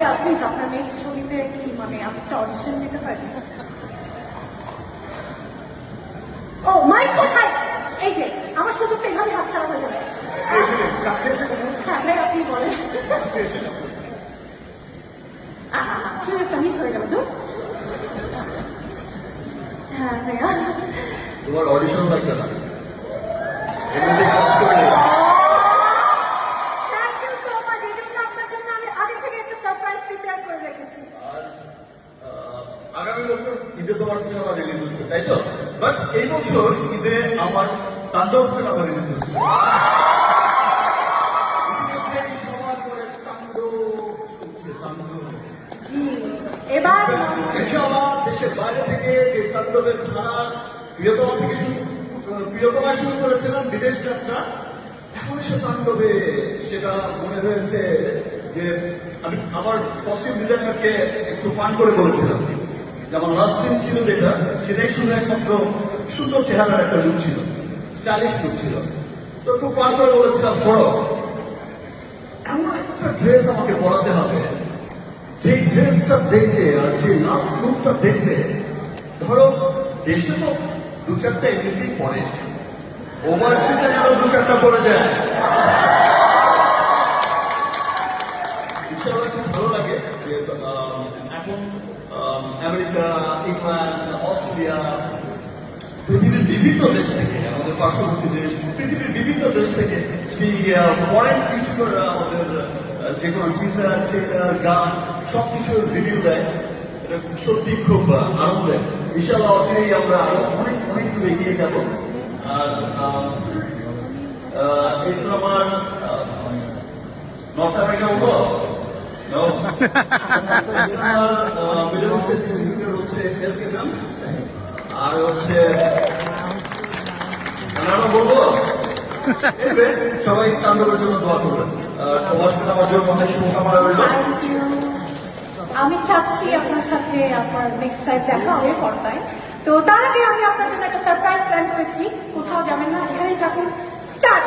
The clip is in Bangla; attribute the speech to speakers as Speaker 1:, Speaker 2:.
Speaker 1: প্লিজ আপনার নেক্সট ছবিতে কি মানে আমি একটা অডিশন দিতে পারি। ও মাইক কোথায়? এই যে, আমার সুযোগটা এইভাবে হাত ছাড়া হয়ে যাবে। হ্যাঁ ভাই আপনি বলেন। সুযোগটা মিস হয়ে গেল তো। হ্যাঁ ভাইয়া
Speaker 2: তোমার অডিশন লাগবে না এমনিতে কাজ করলে
Speaker 1: থ্যাংক ইউ সো মাচ এই জন্য আপনার জন্য আমি আগে থেকে একটা সারপ্রাইজ প্রিপেয়ার করে রেখেছি
Speaker 2: আর আহ, আগামী বছর ঈদে তোমার সিনেমা রিলিজ হচ্ছে তাই তো? বাট এই বছর ঈদে আমার তাণ্ডব সিনেমা রিলিজ হচ্ছে।
Speaker 1: এবার
Speaker 2: ইনশাআল্লাহ দেশের বাইরে থেকে যে তাণ্ডবের ধারা প্রিয়তমা থেকে শুরু শুরু করেছিলাম বিদেশ যাত্রা এখন তাণ্ডবে। সেটা মনে হয়েছে যে আমি আমার কস্টিউম ডিজাইনারকে একটু পান করে বলেছিলাম। যে আমার লাস্ট সিন ছিল যেটা, সেটাই শুধু একমাত্র সুন্দর চেহারার একটা লুক ছিল স্টাইলিশ লুক ছিল। তো একটু পান করে বলেছিলাম পড়ো এমন একটা ড্রেস আমাকে পড়াতে হবে যে ড্রেসটা দেখলে আর যে লাস্ট লুকটা দেখলে, ধরো দেশে তো দু চারটা এমনিতেই পরে ওভারসিজে যেন দু চারটা পরে যায় ইনশাআল্লাহ খুব ভালো লাগে যে আম, এখন আম, আমেরিকা ইংল্যান্ড অস্ট্রেলিয়া পৃথিবীর বিভিন্ন দেশ থেকে আমাদের পার্শ্ববর্তী দেশ পৃথিবীর বিভিন্ন দেশ থেকে সেই ফরেন ইউটিউবাররা আমাদের যে কোনো টিচার ট্রেলার গান সবকিছুর রিভিউ দেয়। এটা সত্যি খুব আনন্দের। ইনশাল্লাহ অচিরেই আমরা আরও অনেক অনেক দূর এগিয়ে যাব। আর আম, আহ, এই নর্থ আমেরিকা আর হচ্ছে
Speaker 1: আমি চাচ্ছি আপনার সাথে আপনার নেক্সট টাইম দেখা হবে পর্দায়। তো তার আগে আমি আপনার জন্য একটা সারপ্রাইজ প্ল্যান করেছি। কোথাও যাবেন না, এখানেই থাকুন। স্টার্ট